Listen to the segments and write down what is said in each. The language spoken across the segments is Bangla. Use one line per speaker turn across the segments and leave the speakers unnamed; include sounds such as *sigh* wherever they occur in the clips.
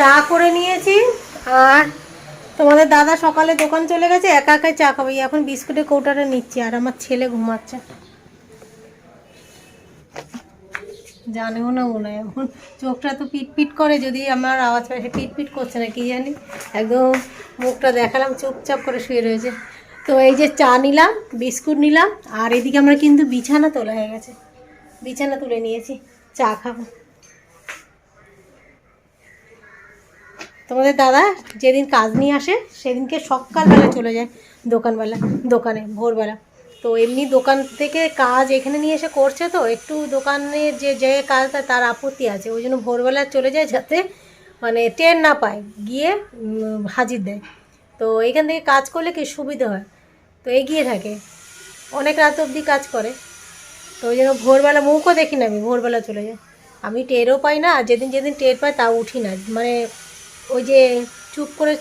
চা করে নিয়েছি আর তোমাদের দাদা সকালে দোকান চলে গেছে, একা একাই চা খাবে। এখন বিস্কুটের কৌটাটা নিচ্ছি আর আমার ছেলে ঘুমাচ্ছে। জানেও না মনে এখন। চোখটা তো পিট পিট করে, যদি আমার আওয়াজ পায়, সে পিট পিট করছে না, কি জানি। একদম মুখটা দেখালাম, চুপচাপ করে শুয়ে রয়েছে। তো এই যে চা নিলাম, বিস্কুট নিলাম, আর এদিকে আমরা কিন্তু বিছানা তোলা হয়ে গেছে। বিছানা তুলে নিয়েছি, চা খাব। তোমাদের দাদা যেদিন কাজ নিয়ে আসে, সেদিনকে সকালবেলা চলে যায় দোকানবেলা দোকানে, ভোরবেলা। তো এমনি দোকান থেকে কাজ এখানে নিয়ে এসে করছে তো, একটু দোকানের যে যে কাজটা তার আপত্তি আছে। ওই জন্য ভোরবেলা চলে যায় যাতে মানে ট্রেন না পায়, গিয়ে হাজির দেয়। তো এখান থেকে কাজ করলে কি সুবিধা হয়? তো এগিয়ে থাকে। অনেক রাত অবধি কাজ করে। তো ওই জন্য ভোরবেলা মুখও দেখি না আমি, ভোরবেলা চলে যায়। আমি টেরও পাই না, আর যেদিন যেদিন টের পাই তা উঠি না। মানে ওই যে চুপ করে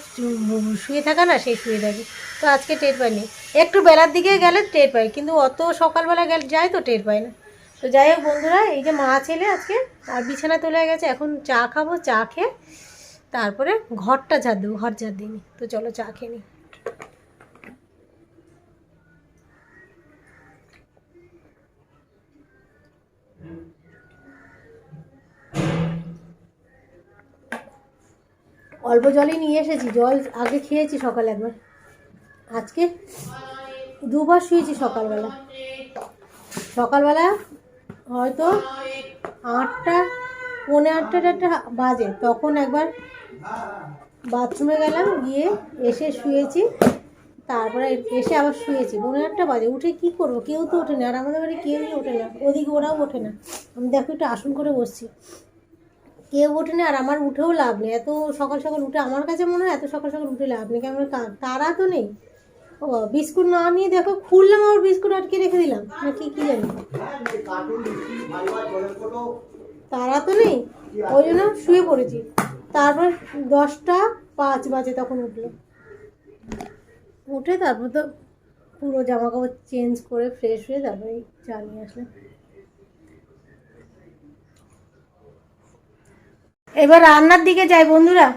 শুয়ে থাকা না, সেই শুয়ে থাকে। তো আজকে টের পাইনি। একটু বেলার দিকে গেলে টের পাই, কিন্তু অত সকালবেলা গেলে যায় তো টের পাই না। তো যাই হোক বন্ধুরা, এই যে মা ছেলে আজকে আর বিছানা তুলে গেছে, এখন চা খাব, চা খেয়ে তারপরে ঘরটা ঝাড় দেবো, ঘর ঝাড় দিইনি। তো চলো চা খেয়ে নিই। অল্প জলই নিয়ে এসেছি, জল আগে খেয়েছি সকালে একবার। আজকে দুবার শুয়েছি সকালবেলা। সকালবেলা হয়তো আটটা, পৌনে আটটা একটা বাজে। তখন একবার বাথরুমে গেলাম, গিয়ে এসে শুয়েছি। তারপরে এসে আবার শুয়েছি। পৌনে আটটা বাজে। উঠে কি করব? কেউ তো ওঠে না। আর আমাদের বাড়ি কেউই ওঠে না। ওদিকে ওরাও ওঠে না। আমি দেখো একটু আসন করে বসছি। কেউ ওঠে না আর আমার উঠেও লাভ নেই। এত সকাল সকাল উঠে আমার কাছে মনে হয় এত সকাল সকাল উঠে লাভ নেই। কেমন তারা তো নেই। ও, বিস্কুট না নিয়ে দেখো খুললাম আমার বিস্কুট আটকে রেখে দিলাম। না কি কি জানি। তারা তো নেই। ওই জন্য শুয়ে পড়েছি। তারপর দশটা পাঁচ বাজে তখন উঠল। উঠে তারপর তো পুরো জামা কাপড় চেঞ্জ করে ফ্রেশ হয়ে তারপরে চা নিয়ে আসলাম। এবার রান্নার দিকে যাই বন্ধুরা।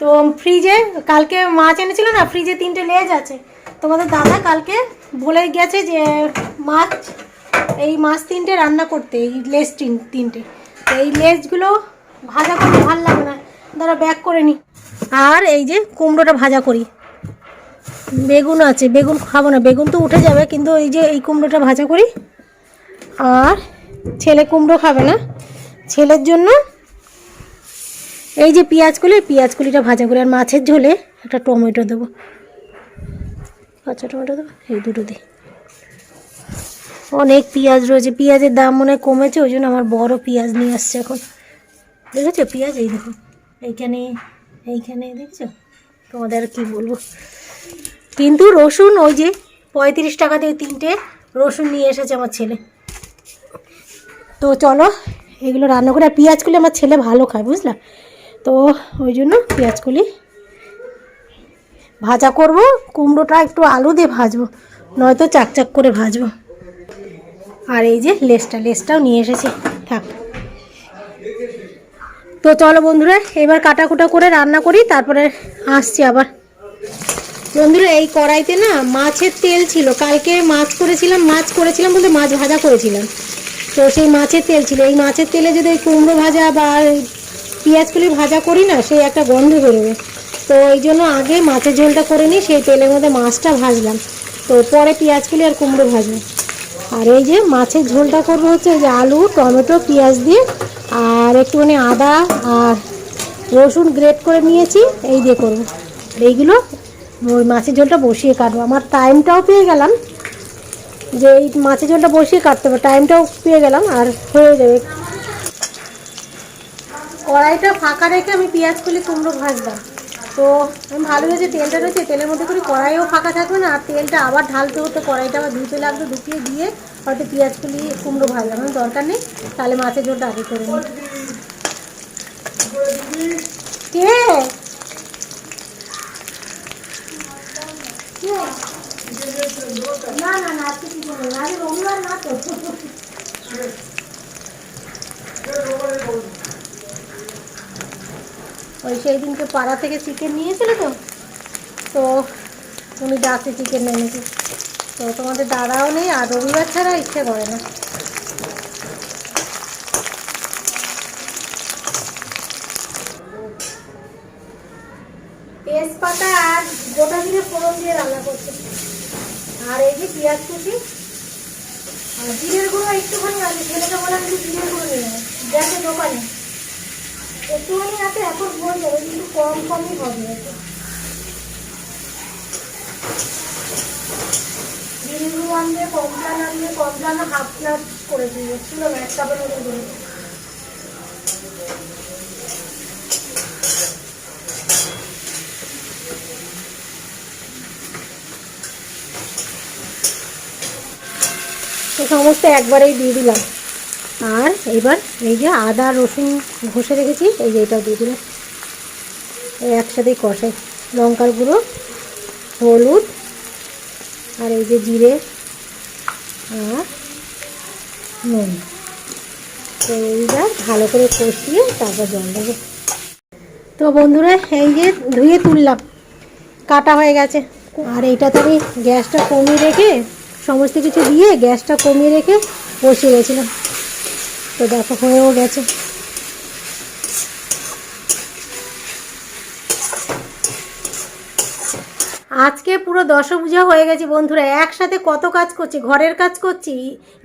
তো ফ্রিজে কালকে মাছ এনেছিল না ফ্রিজে তিনটে লেজ আছে। তোমাদের দাদা কালকে বলে গেছে যে মাছ, এই মাছ তিনটে রান্না করতে, এই লেজ তিন, তিনটে। এই লেজগুলো ভাজা করতে ভালো লাগে না। দাঁড়া ব্যাক করে নি। আর এই যে কুমড়োটা ভাজা করি। বেগুন আছে, বেগুন খাব না, বেগুন তো উঠে যাবে, কিন্তু এই যে এই কুমড়োটা ভাজা করি। আর ছেলে কুমড়ো খাবে না। ছেলের জন্য এই যে পেঁয়াজ কলি, পেঁয়াজ কলিটা ভাজা করে আর মাছের ঝোলে একটা টমেটো দেবো। কাঁচা টমেটো দেবো? এই দুটো দিই। অনেক পেঁয়াজ রয়েছে, পেঁয়াজের দাম মনে হয় কমেছে, ওই জন্য আমার বড় পেঁয়াজ নিয়ে আসছে এখন। দেখেছ পেঁয়াজ? এই দেখো, এইখানে এইখানে, দেখছ? তোমাদের আর কি বলব? কিন্তু রসুন, ওই যে পঁয়ত্রিশ টাকা দিয়ে তিনটে রসুন নিয়ে এসেছে আমার ছেলে। তো চলো, এগুলো রান্না করে। আর পেঁয়াজ কলি আমার ছেলে ভালো খায়, বুঝলা? তো ওই জন্য পেঁয়াজ কলি ভাজা করব, কুমড়োটা একটু আলু দিয়ে ভাজবো, নয়তো চাকচাক করে ভাজবো। আর এই যে লেসটা, লেসটাও নিয়ে এসেছি, থাক। তো চলো বন্ধুরা, এবার কাটাকুটা করে রান্না করি, তারপরে আসছি আবার। বন্ধুরা, এই কড়াইতে না মাছের তেল ছিল, কালকে মাছ করেছিলাম মাছ করেছিলাম বলতে মাছ ভাজা করেছিলাম। তো সেই মাছের তেল ছিল, এই মাছের তেলে যদি কুমড়ো ভাজা বা পেঁয়াজগুলি ভাজা করি না, সেই একটা গন্ধ বেরোবে। তো এই জন্য আগে মাছের ঝোলটা করে নিই, সেই তেলের মধ্যে মাছটা ভাজলাম। তো পরে পেঁয়াজগুলি আর কুমড়ো ভাজবো। আর এই যে মাছের ঝোলটা করব হচ্ছে যে আলু, টমেটো, পেঁয়াজ দিয়ে, আর একটুখানি আদা আর রসুন গ্রেট করে নিয়েছি, এই দিয়ে করব। এইগুলো ওই মাছের ঝোলটা বসিয়ে কাটবো। আমার টাইমটাও পেয়ে গেলাম যে এই মাছের ঝোলটা বসিয়ে কাটতে হবে, টাইমটাও পেয়ে গেলাম আর হয়ে যাবে। কড়াইটা ফাঁকা রেখে আমি পেঁয়াজ কলি কুমড়ো ভাজলাম। তো আমি ভালো হয়েছে, তেলটা রয়েছে, তেলের মধ্যে করে কড়াইও ফাঁকা থাকবে না, আর তেলটা আবার ঢালতে হতো কড়াইটা আবার ধুতে লাগতো ঢুকিয়ে দিয়ে হয়তো পেঁয়াজ কলি কুমড়ো ভাজলাম। আমার দরকার নেই, তাহলে মাছের জোরটা আগে করে নিই। কে? কে? না না না, আজকে নেই আরে রবিবার না তো। ওই সেই দিনকে পাড়া থেকে চিকেন নিয়েছিল তো? তো উনি ডাকছে চিকেন এনেছে। তো তোমাদের দাদাও নেই, আর রবিবার ছাড়া ইচ্ছে করে না। তেজপাতা আর গোটা জিরে ফোড়ন দিয়ে রান্না করছে। আর এই যে পেঁয়াজ কুচি, আর জিরের গুঁড়ো একটুখানি আছে ছেলেকে বললাম একটু জিরের গুঁড়ো নিয়ে গ্যাসে দোকানে একটুখানি আছে এখন হয়ে যাবে কিন্তু কম কমই হবে। গুঁড়ো আনবে কমপ্লান আনবে কমপ্লান হাফ গ্লাস করে দিয়ে ছিল না এক কাপের মতো করে সমস্ত একবারেই দিয়ে দিলাম। আর এবার এই যে আদা, রসুন ঘষে রেখেছি, এই যে এটাও দিয়ে দিলাম। একসাথেই কষাই। লঙ্কার গুঁড়ো, হলুদ, আর এই যে জিরে আর নুন। তো এইবার ভালো করে কষিয়ে তারপর জল দেবো। তো বন্ধুরা, এই যে ধুয়ে তুললাম। কাটা হয়ে গেছে। আর এইটাতে আমি গ্যাসটা কমিয়ে রেখে সমস্ত কিছু দিয়ে গ্যাসটা কমিয়ে রেখে বসিয়ে গেছিলাম তো দেখো, হয়েও গেছে। আজকে পুরো দশভূজা হয়ে গেছে বন্ধুরা। একসাথে কত কাজ করছি, ঘরের কাজ করছি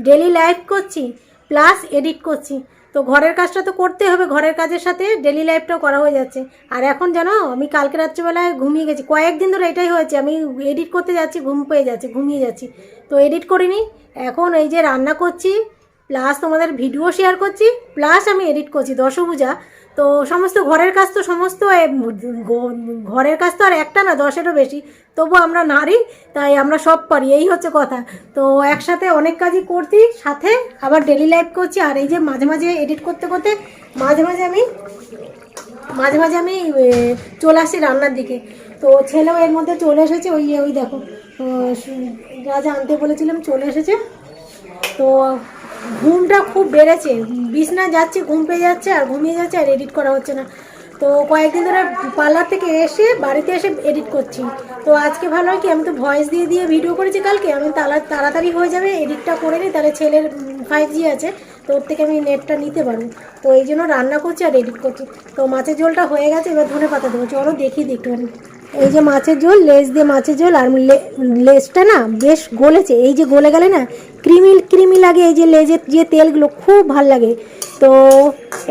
ডেলি লাইফ করছি প্লাস এডিট করছি। তো ঘরের কাজটা তো করতে হবে, ঘরের কাজের সাথে ডেলি লাইফটাও করা হয়ে যাচ্ছে। আর এখন জানো, আমি কালকে রাত্রিবেলায় ঘুমিয়ে গেছি। কয়েকদিন ধরে এটাই হয়েছে, আমি এডিট করতে যাচ্ছি, ঘুম পেয়ে যাচ্ছে, ঘুমিয়ে যাচ্ছি। তো এডিট করিনি, এখন এই যে রান্না করছি প্লাস তোমাদের ভিডিও শেয়ার করছি প্লাস আমি এডিট করছি দশভূজা। তো সমস্ত ঘরের কাজ তো সমস্ত ঘরের কাজ তো আর একটা না, দশেরও বেশি। তবু আমরা নারী, তাই আমরা সব পারি, এই হচ্ছে কথা। তো একসাথে অনেক কাজই করছি, সাথে আবার ডেলি লাইফ করছি, আর এই যে মাঝে মাঝে এডিট করতে করতে মাঝে মাঝে আমি, মাঝে মাঝে আমি চলে আসি রান্নার দিকে। তো ছেলেও এর মধ্যে চলে এসেছে, ওই ওই দেখো যা আনতে বলেছিলাম, চলে এসেছে। তো ঘুমটা খুব বেড়েছে। বিছনা যাচ্ছে, ঘুম পেয়ে যাচ্ছে আর ঘুমিয়ে যাচ্ছে আর এডিট করা হচ্ছে না। তো কয়েকদিন ধরে পার্লার থেকে এসে বাড়িতে এসে এডিট করছি। তো আজকে ভালো হয় কি, আমি তো ভয়েস দিয়ে দিয়ে ভিডিও করেছি কালকে, আমি তাড়াতাড়ি হয়ে যাবে এডিটটা করে নিই তাহলে ছেলের ফাইভ জি আছে, তো ওর থেকে আমি নেটটা নিতে পারব। তো এই জন্য রান্না করছি আর এডিট করছি। তো মাছের ঝোলটা হয়ে গেছে, এবার ধনে পাতা দেবো। চলো দেখি একটুখানি। এই যে মাছের ঝোল, লেজ দিয়ে মাছের ঝোল, আর লেজটা না বেশ গলেছে। এই যে গলে গেলে না, ক্রিমি ক্রিমি লাগে এই যে লেজের যে তেলগুলো, খুব ভালো লাগে। তো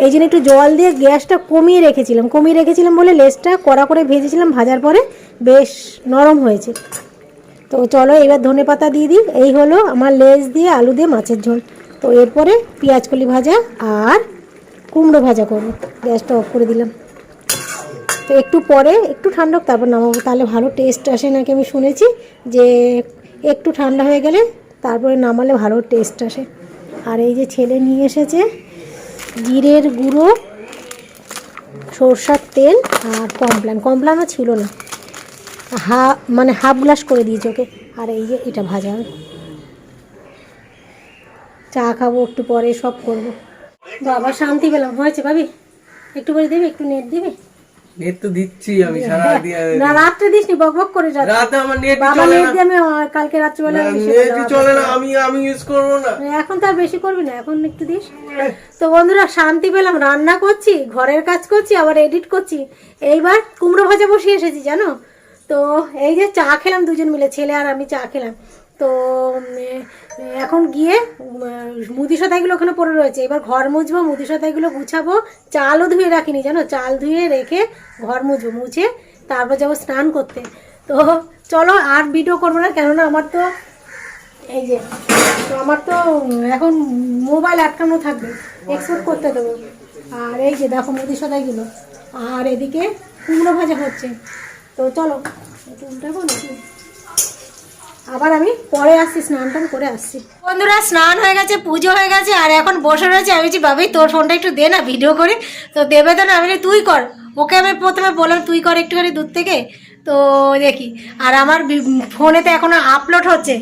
এই জন্য একটু জল দিয়ে গ্যাসটা কমিয়ে রেখেছিলাম। কমিয়ে রেখেছিলাম বলে লেজটা কড়া করে ভেজেছিলাম, ভাজার পরে বেশ নরম হয়েছে। তো চলো এবার ধনে পাতা দিয়ে দিই। এই হলো আমার লেজ দিয়ে আলু দিয়ে মাছের ঝোল। তো এরপরে পেঁয়াজ কলি ভাজা আর কুমড়ো ভাজা করব। গ্যাসটা অফ করে দিলাম। তো একটু পরে, একটু ঠান্ডা তারপর নামাবো। তাহলে ভালো টেস্ট আসে নাকি আমি শুনেছি যে একটু ঠান্ডা হয়ে গেলে তারপরে নামালে ভালো টেস্ট আসে। আর এই যে ছেলে নিয়ে এসেছে, জিরের গুঁড়ো, সরষার তেল আর কমপ্লান। কমপ্লানও ছিল না। হা মানে হাফ গ্লাস করে দিয়েছে ওকে। আর এই যে এটা ভাজা হবে। চা খাব একটু পরে, সব করব। বাবা শান্তি পেলাম। হয়েছে ভাবি? একটু করে দেবে, একটু নেট দিবে?
নেট তো দিচ্ছি আমি সারা দিয়ে
না রাত্রে দিসনি বক বক করে রাত
রাতে আমার নেট চলে না।
আমি কালকে রাত্রিবেলা বেশি
নেট চলে না আমি আমি ইউজ করব না।
এখন তো আর বেশি করবি না এখন একটু দিস। তো বন্ধুরা শান্তি পেলাম রান্না করছি ঘরের কাজ করছি আবার এডিট করছি। এইবার কুমড়ো ভাজা বসে এসেছি জানো? তো এই যে চা খেলাম দুজন মিলে ছেলে আর আমি চা খেলাম। তো এখন গিয়ে মুদি সদাইগুলো ওখানে পড়ে রয়েছে। এবার ঘর মুছবো, মুদি সদাইগুলো গুছাবো। চালও ধুয়ে রাখিনি, জানো? চাল ধুয়ে রেখে ঘর মুছবো, মুছে তারপর যাব স্নান করতে। তো চলো আর ভিডিও করব না, কেননা আমার তো এই যে আমার তো এখন মোবাইল আটকানো থাকবে। এক্সপোর্ট করতে দেবো। আর এই যে দেখো মুদি সদাইগুলো। আর এদিকে কুমড়ো ভাজা হচ্ছে। তো চলো উল্টাবো নাকি? আবার আমি পরে আসছি, স্নান টান করে আসছি। বন্ধুরা, স্নান হয়ে গেছে, পুজো হয়ে গেছে, আর এখন বসে রয়েছে। আমি বলছি বাবি তোর ফোনটা একটু দে না ভিডিও করে। তো দেবে তো না, আমি তুই কর। ওকে আমি প্রথমে বললাম, তুই কর একটুখানি দূর থেকে। তো দেখি, আর আমার ফোনে তো এখনও আপলোড হচ্ছে।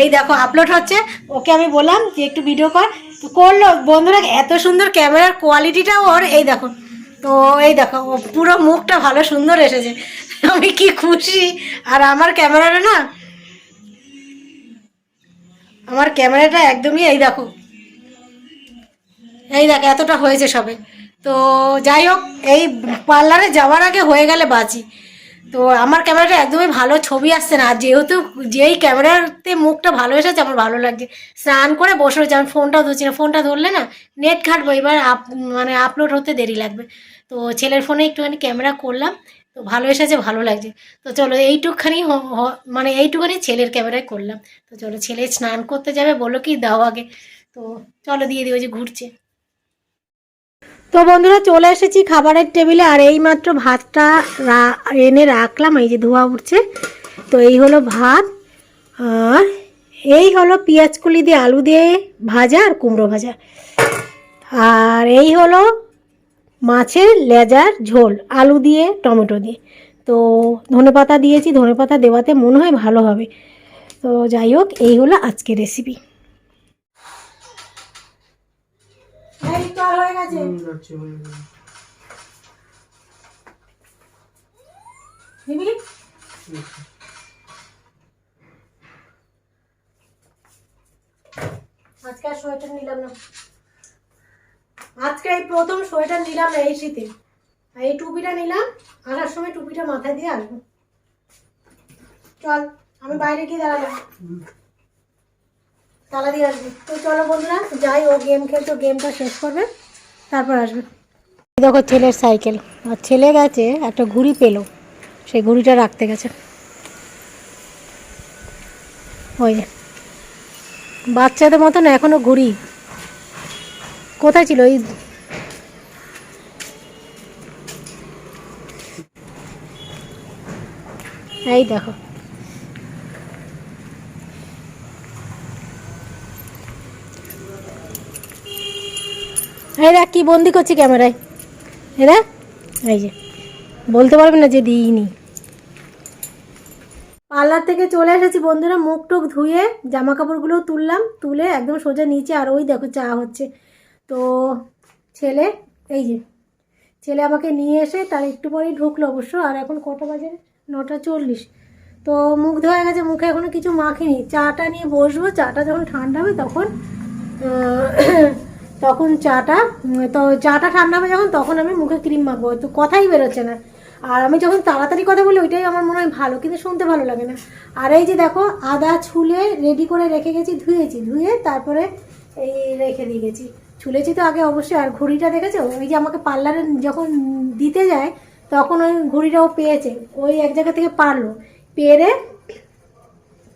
এই দেখো আপলোড হচ্ছে। ওকে আমি বললাম যে, একটু ভিডিও কর। তো করল। বন্ধুরা, এত সুন্দর ক্যামেরার কোয়ালিটিটা ওর, এই দেখো। তো এই দেখো পুরো মুখটা ভালো সুন্দর এসেছে। আমি কি খুশি। আর আমার ক্যামেরাটা না আমার ক্যামেরাটা একদমই এই দেখো। এই দেখো, এতটা হয়েছে সবে। তো যাই হোক, এই পার্লারে যাওয়ার আগে হয়ে গেলে বাঁচি তো আমার ক্যামেরাটা একদমই ভালো ছবি আসছে না। যেহেতু যেই ক্যামেরাতে মুখটা ভালো এসেছে, আমার ভালো লাগছে। স্নান করে বসে রয়েছে, আমি ফোনটাও ধরছি না। ফোনটা ধরলে না, নেট ঘাটবো। এবার আপ মানে আপলোড হতে দেরি লাগবে। তো ছেলের ফোনে একটুখানি ক্যামেরা করলাম। তো ভালো এসেছে, ভালো লাগছে। তো চলো এইটুকখানি মানে এইটুখানি ছেলের ক্যামেরায় করলাম। তো চলো ছেলে স্নান করতে যাবে বলো কি দাও আগে। তো চলো দিয়ে দিও যে ঘুরছে। তো বন্ধুরা চলে এসেছি খাবারের টেবিলে, আর এই মাত্র ভাতটা এনে রাখলাম, এই যে ধোয়া উঠছে। তো এই হলো ভাত, আর এই হলো পেঁয়াজ কলি দিয়ে আলু দিয়ে ভাজা আর কুমড়ো ভাজা। আর এই হলো মাছের লেজার ঝোল আলু দিয়ে টমেটো দিয়ে। তো ধনেপাতা দিয়েছি ধনেপাতা দেওয়াতে মনে হয় ভালো হবে। তো যাই হোক এই হলো আজকের রেসিপি হয়ে আজকে আর সোয়েটার নিলাম না। আজকে এই প্রথম সোয়েটার নিলাম এই শীতে। আর এই টুপিটা নিলাম, আসার সময় টুপিটা মাথায় দিয়ে আসব। চল, আমি বাইরে গিয়ে দাঁড়ালাম তালা দিয়ে আসবি। তো চলো বন্ধুরা, যাই ও গেম খেলতো গেমটা শেষ করবে, তারপর আসবে। দেখো ছেলের সাইকেল। আর ছেলে গেছে, একটা ঘুড়ি পেল। সেই ঘুড়িটা রাখতে গেছে। ওই বাচ্চাদের মতন এখনও ঘুড়ি। কোথায় ছিল এই? দেখো। এই দেখ, কি বন্দি করছি ক্যামেরায়। এরা এই যে। বলতে পারবে না যে দিইনি। পার্লার থেকে চলে এসেছি বন্ধুরা, মুখ টুক ধুয়ে জামা কাপড়গুলোও তুললাম, তুলে একদম সোজা নিচে, আর ওই দেখো চা হচ্ছে। তো ছেলে, এই যে, ছেলে আমাকে নিয়ে এসে তার একটু পরেই ঢুকলো অবশ্য, আর এখন কটা বাজে? নটা চল্লিশ। তো মুখ ধোয়া গেছে, মুখে এখনও কিছু মাখিনি। চাটা নিয়ে বসবো, চাটা যখন ঠান্ডা হবে তখন তখন চাটা, তো চাটা ঠান্ডা হবে যখন, তখন আমি মুখে ক্রিম মাখবো। তো কথাই বেরোচ্ছে না। আর আমি যখন তাড়াতাড়ি কথা বলি, ওইটাই আমার মনে হয় ভালো, কিন্তু শুনতে ভালো লাগে না। আর এই যে দেখো, আদা ছুলে রেডি করে রেখে গেছি, ধুয়েছি। ধুয়ে তারপরে এই রেখে দিয়ে গেছি। ছুলেছি তো আগে অবশ্যই। আর ঘড়িটা দেখেছ? ওই যে আমাকে পার্লারে যখন দিতে যায়, তখন ওই ঘড়িটাও পেয়েছে। ওই এক জায়গা থেকে পারল। পেরে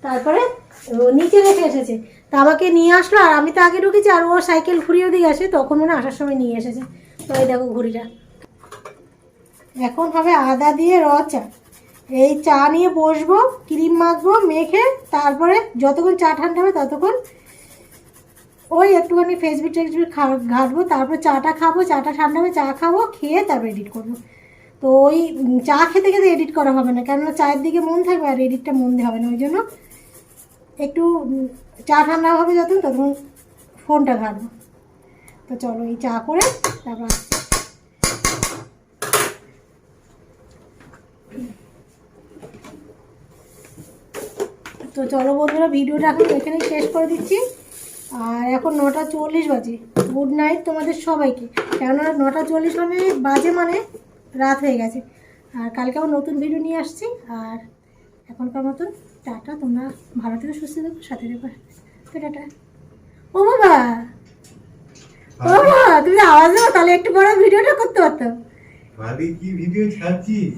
তারপরে নিচে রেখে এসেছে। তা আমাকে নিয়ে আসলো, আর আমি তো আগে ঢুকেছি, আর ও সাইকেল ঘুরিয়ে দিয়ে আসে, তখন মনে আসার সময় নিয়ে এসেছে। তো এই দেখো ঘুড়িটা। এখন হবে আদা দিয়ে র চা। এই চা নিয়ে বসবো, ক্রিম মাখবো, মেখে তারপরে যতক্ষণ চা ঠান্ডা হবে ততক্ষণ ওই একটুখানি ফেসবুক টেসবুক ঘাটবো, তারপর চাটা খাব, চাটা ঠান্ডা হবে চা খাব, খেয়ে তারপর এডিট করব তো ওই চা খেতে খেতে এডিট করা হবে না, কেননা চায়ের দিকে মন থাকবে আর এডিটটা মন দিয়ে হবে না, ওই জন্য একটু চা ঠান্ডা হবে যত তখন ফোনটা ঘাটবো তো চলো এই চা করে তারপর। তো চলো বন্ধুরা, ভিডিওটা এখন এখানেই শেষ করে দিচ্ছি আর এখন নটা চল্লিশ বাজে। গুড নাইট তোমাদের সবাইকে। কেননা নটা চল্লিশ মানে বাজে মানে রাত হয়ে গেছে। আর কালকে আবার নতুন ভিডিও নিয়ে আসছি। আর এখনকার মতন টাটা, তোমরা ভালো থেকে, সুস্থ থেকো, সাথে দেখো তো টাটা। ও বাবা! ও বাবা, তুমি আওয়াজ তাহলে একটু বড় ভিডিওটা করতে পারতাম।
বাড়ি কি ভিডিও ছাড়ছিস?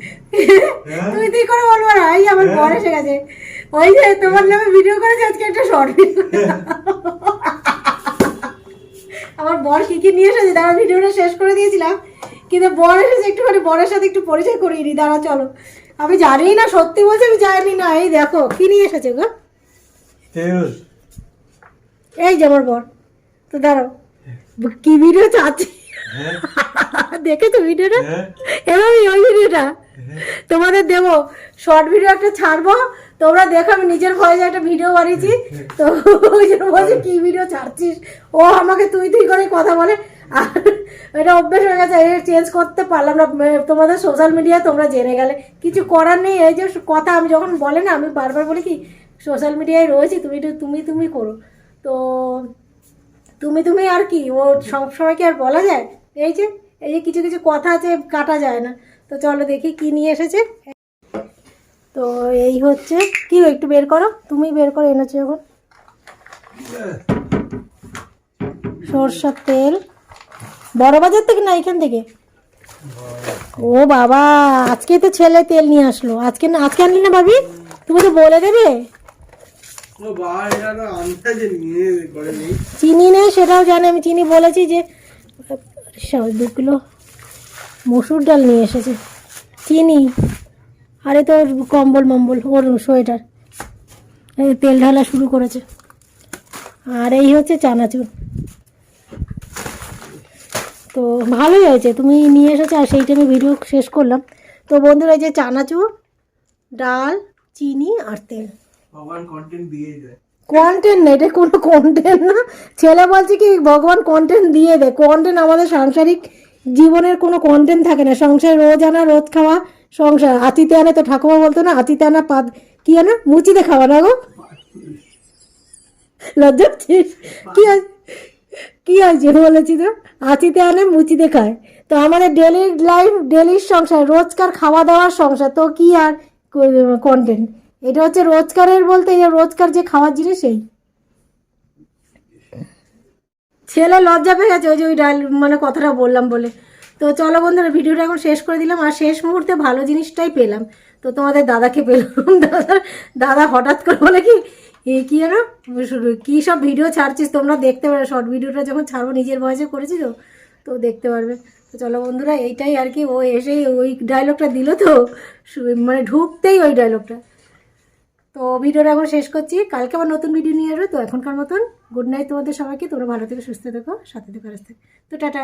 হ্যাঁ?
তুমি তুই করে বলব না? এই আমার
হ্যাঁ?
বর এসে গেছে। ওই যে তোমার নামে ভিডিও করেছে আজকে একটা শর্ট আমার বর কি কি নিয়ে এসেছে? দাঁড়া ভিডিওটা শেষ করে দিয়েছিলাম। কিন্তু বর এসেছে একটুখানি বরের সাথে একটু পরিচয় করিয়ে নি দাঁড়া চলো। আমি জানি না সত্যি বলছি আমি জানি না। এই দেখো কি নিয়ে এসেছে গো? এই যে আমার বর। তো দাঁড়াও। কি ভিডিও চাচ্ছি
হ্যাঁ
দেখেছ ভিডিওটা?
হ্যাঁ।
এভাবেই ওই ভিডিওটা? তোমাদের দেবো। শর্ট ভিডিও একটা ছাড়বো। তোমরা দেখো আমি নিজের ভয়েসে একটা ভিডিও বানিয়েছি। তো ওই জন্য বলছি কি ভিডিও ছাড়ছিস? ও আমাকে তুই তুই করে কথা বলে। আর এটা অভ্যেস হয়ে গেছে চেঞ্জ করতে পারলাম না। তোমাদের সোশ্যাল মিডিয়া তোমরা জেনে গেলে। কিছু করার নেই এই যে কথা আমি যখন বলে না আমি বারবার বলি কি সোশ্যাল মিডিয়ায় রয়েছি তুমি তুমি তুমি করো। তো তুমি তুমি আর কি ও সবসময় কি আর বলা যায়? এই যে এই যে কিছু কিছু কথা আছে কাটা যায় না। তো চলো দেখি কি নিয়ে এসেছে। তো এই হচ্ছে কি একটু বের করো তুমি বের করো এনেছো যখন সরষার তেল। বড় বাজার থেকে না এখান থেকে? ও বাবা আজকে তো ছেলে তেল নিয়ে আসলো। আজকে না আজকে আনলি না ভাবি? তুমি তো বলে দেবে? চিনি নেই সেটাও জানে আমি চিনি বলেছি যে সব দু কিলো মসুর ডাল নিয়ে এসেছে। চিনি। আরে তোর কম্বল মম্বল, ওর সোয়েটার। এই তেল ঢালা শুরু করেছে। আর এই হচ্ছে চানাচুর। তো ভালোই হয়েছে। তুমি নিয়ে এসেছ আর সেই টাইমে ভিডিও শেষ করলাম। তো বন্ধুরা যে চানাচুর, ডাল, চিনি আর তেল।
ভগবান কন্টেন্ট দিয়ে। যায়
কন্টেন্ট না এটা কোনো কন্টেন্ট না। ছেলে বলছে কি, ভগবান কন্টেন্ট দিয়ে দেয় কন্টেন্ট আমাদের সাংসারিক জীবনের কোনো কন্টেন্ট থাকে না। সংসার রোজ আনা, রোজ খাওয়া, সংসার। আতিতে আনে তো ঠাকুমা বলতো না আতিতে আনা পাদ, কি আনা মুচিতে খাওয়া না গো? লজ্জা? কি কি আছে বলেছি তো? আতিতে আনে, মুচিতে খায়। তো আমাদের ডেলি লাইফ ডেলির সংসার, রোজকার খাওয়া দাওয়ার সংসার, তো কি আর কন্টেন্ট এটা হচ্ছে রোজকারের বলতে রোজকার যে খাওয়ার জিনিস সেই ছেলে লজ্জা পেয়ে গেছে, ওই যে ওই ডাল মানে কথাটা বললাম বলে। তো চলো বন্ধুরা, ভিডিওটা এখন শেষ করে দিলাম, আর শেষ মুহূর্তে ভালো জিনিসটাই পেলাম। তো তোমাদের দাদাকে পেলাম *laughs* দাদা দাদা হঠাৎ করে বলে কি, এ কি যেন, কি সব ভিডিও ছাড়ছিস, তোমরা দেখতে পারো, শর্ট ভিডিওটা যখন ছাড়বো, নিজের বয়সে করেছি তো তো দেখতে পারবে। তো চলো বন্ধুরা, এইটাই আর কি, ও এসেই ওই ডায়লগটা দিল তো মানে ঢুকতেই ওই ডায়লগটা তো ভিডিওটা এখন শেষ করছি। কালকে আবার নতুন ভিডিও নিয়ে আসবে। তো এখনকার মতন গুড নাইট তোমাদের সবাইকে। তোমরা ভালো থেকে, সুস্থ থেকো, সাথে থেকো তো টাটা।